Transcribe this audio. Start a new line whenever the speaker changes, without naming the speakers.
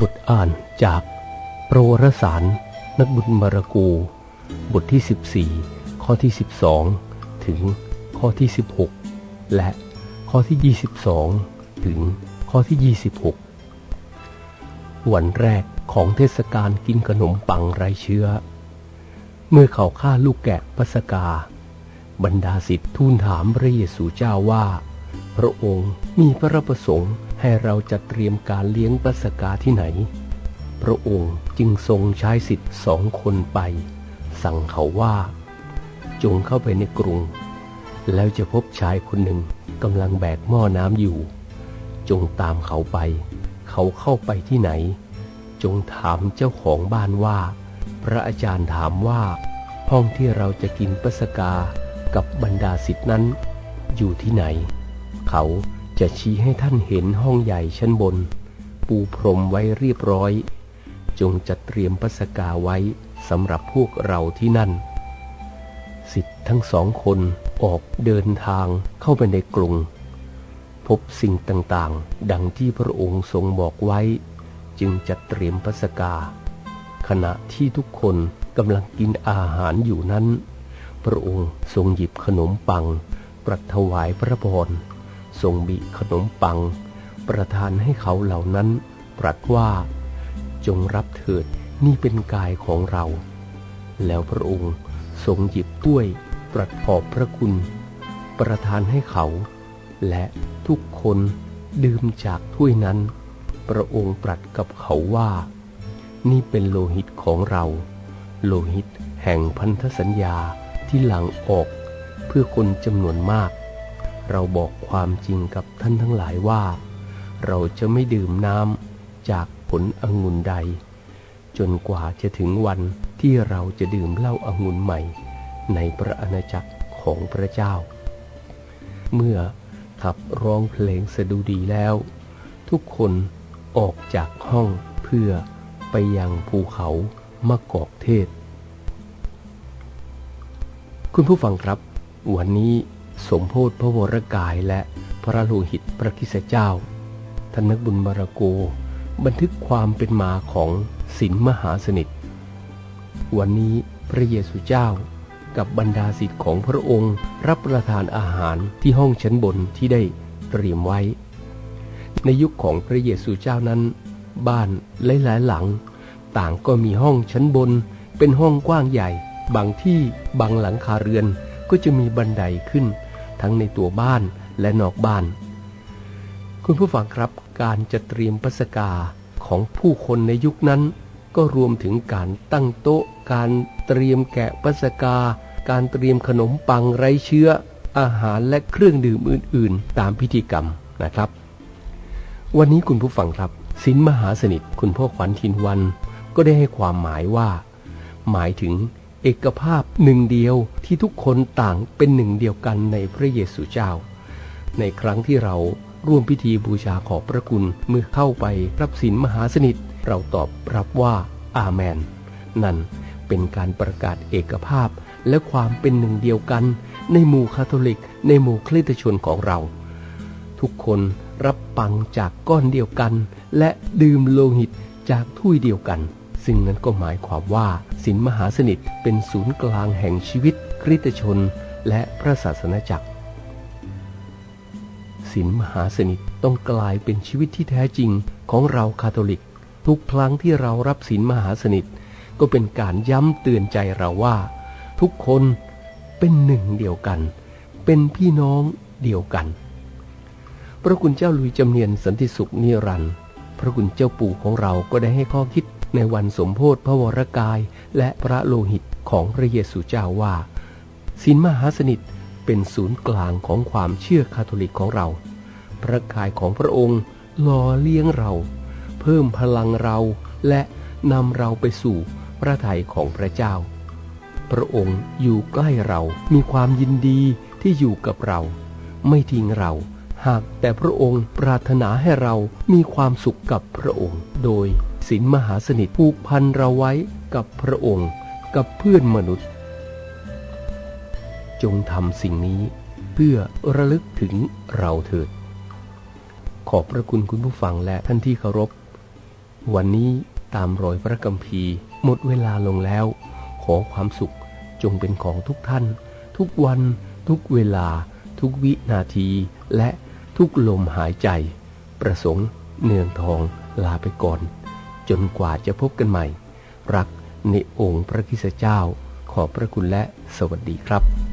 บทอ่านจากโปรรสาร นักบุญมารกู บทที่ 14 ข้อที่ 12 ถึงข้อที่ 16 และข้อที่ 22 ถึงข้อที่ 26 วันแรกของเทศกาลกินขนมปังไร้เชื้อ เมื่อเขาฆ่าลูกแกะปัสกา บรรดาศิษย์ทูลถามพระเยซูเจ้าว่า พระองค์มีพระประสงค์ให้เราจัดเตรียมการเลี้ยงปัสกาที่ไหน พระองค์จึงทรงใช้สิทธิ์สองคนไป สั่งเขาว่า จงเข้าไปในกรุง แล้วจะพบชายคนหนึ่งกำลังแบกหม้อน้ำอยู่ จงตามเขาไป เขาเข้าไปที่ไหน จงถามเจ้าของบ้านว่า พระอาจารย์ถามว่า ห้องที่เราจะกินปัสกากับบรรดาสิทธินั้นอยู่ที่ไหน เขาจะชี้ให้ท่านเห็นห้องใหญ่ชั้นบน ปูพรมไว้เรียบร้อย จงจัดเตรียมปัสกาไว้สำหรับพวกเราที่นั่น สิทธิ์ทั้งสองคนออกเดินทางเข้าไปในกรุง พบสิ่งต่างๆ ดังที่พระองค์ทรงบอกไว้ จึงจัดเตรียมปัสกา ขณะที่ทุกคนกำลังกินอาหารอยู่นั้น พระองค์ทรงหยิบขนมปัง ปรัถวายพระพร ทรงบิขนมปัง ประทานให้เขาเหล่านั้นตรัสว่า จงรับเถิดนี่เป็นกายของเรา แล้วพระองค์ทรงหยิบถ้วยตรัสขอบพระคุณ ประทานให้เขา และทุกคนดื่มจากถ้วยนั้น พระองค์ตรัสกับเขาว่า นี่เป็นโลหิตของเรา โลหิตแห่งพันธสัญญาที่หลังออกเพื่อคนจำนวนมาก เราบอกความจริงกับท่านทั้งหลายว่า เราจะไม่ดื่มน้ำจากผลองุ่นใด จนกว่าจะถึงวันที่เราจะดื่มเหล้าองุ่นใหม่ ในพระอาณาจักรของพระเจ้า เมื่อขับร้องเพลงสดุดีแล้ว ทุกคนออกจากห้องเพื่อไปยังภูเขามะกอกเทศ คุณผู้ฟังครับ วันนี้ สมโพธพระวรกายและพระโลหิตพระคิสเจ้าท่านนักบุญบารโก บันทึกความเป็นมาของศิลมหาสนิท วันนี้พระเยซูเจ้ากับบรรดาศิษย์ของพระองค์รับประทานอาหารที่ห้องชั้นบนที่ได้เตรียมไว้ ในยุคของพระเยซูเจ้านั้น บ้านหลายๆหลัง ต่างก็มีห้องชั้นบน เป็นห้องกว้างใหญ่ บางที่บางหลังคาเรือนก็จะมีบันไดขึ้น ทั้งในตัวบ้านและนอกบ้าน คุณผู้ฟังครับการจะเตรียมปัสกาของผู้คนในยุคนั้น ก็รวมถึงการตั้งโต๊ะ การเตรียมแกะปัสกา การเตรียมขนมปังไร้เชื้อ อาหารและเครื่องดื่มอื่น ๆ ตามพิธีกรรมนะครับ วันนี้คุณผู้ฟังครับสินมหาสนิทคุณพ่อขวัญทินวัน ก็ได้ให้ความหมายว่า หมายถึง เอกภาพหนึ่งเดียวที่ทุกคนต่างเป็นหนึ่งเดียวกันในพระเยซูเจ้า ในครั้งที่เราร่วมพิธีบูชาขอบพระคุณเมื่อเข้าไปรับสินมหาสนิท เราตอบรับว่าอาเมน นั่นเป็นการประกาศเอกภาพและความเป็นหนึ่งเดียวกัน ในหมู่คาทอลิก ในหมู่คริสตชนของเรา ทุกคนรับปังจากก้อนเดียวกัน และดื่มโลหิตจากถ้วยเดียวกัน ซึ่งนั้นก็หมายความว่าสินมหาสนิทเป็นศูนย์กลางแห่งชีวิตคริสตชน และพระศาสนาจักรสินมหาสนิทต้องกลายเป็นชีวิตที่แท้จริงของเราคาทอลิก ทุกครั้งที่เรารับสินมหาสนิท ก็เป็นการย้ำเตือนใจเราว่า ทุกคนเป็นหนึ่งเดียวกัน เป็นพี่น้องเดียวกัน พระคุณเจ้าลุยจำเนียนสันติสุขนิรันดร์พระคุณเจ้าปู่ของเราก็ได้ให้ข้อคิด ในวันสมโพธิพระวรกายและพระโลหิตของพระเยซูเจ้าว่าสินมหาสนิทเป็นศูนย์กลางของความเชื่อคาทอลิกของเรา พระกายของพระองค์หล่อเลี้ยงเรา เพิ่มพลังเราและนำเราไปสู่พระทัยของพระเจ้า พระองค์อยู่ใกล้เรา มีความยินดีที่อยู่กับเรา ไม่ทิ้งเรา หากแต่พระองค์ปรารถนาให้เรามีความสุขกับพระองค์ โดย ศีลมหาสนิทผูกพันเราไว้กับพระองค์กับเพื่อนมนุษย์ จงทำสิ่งนี้เพื่อระลึกถึงเราเถิด ขอบพระคุณคุณผู้ฟังและท่านที่เคารพ วันนี้ตามรอยพระกัมภีร์หมดเวลาลงแล้ว ขอความสุขจงเป็นของทุกท่าน ทุกวัน ทุกเวลา ทุกวินาที และทุกลมหายใจ ประสงค์เนืองทองลาไปก่อน จนกว่าจะพบกันใหม่ รักในองค์พระคิสเจ้า ขอบพระคุณและสวัสดีครับ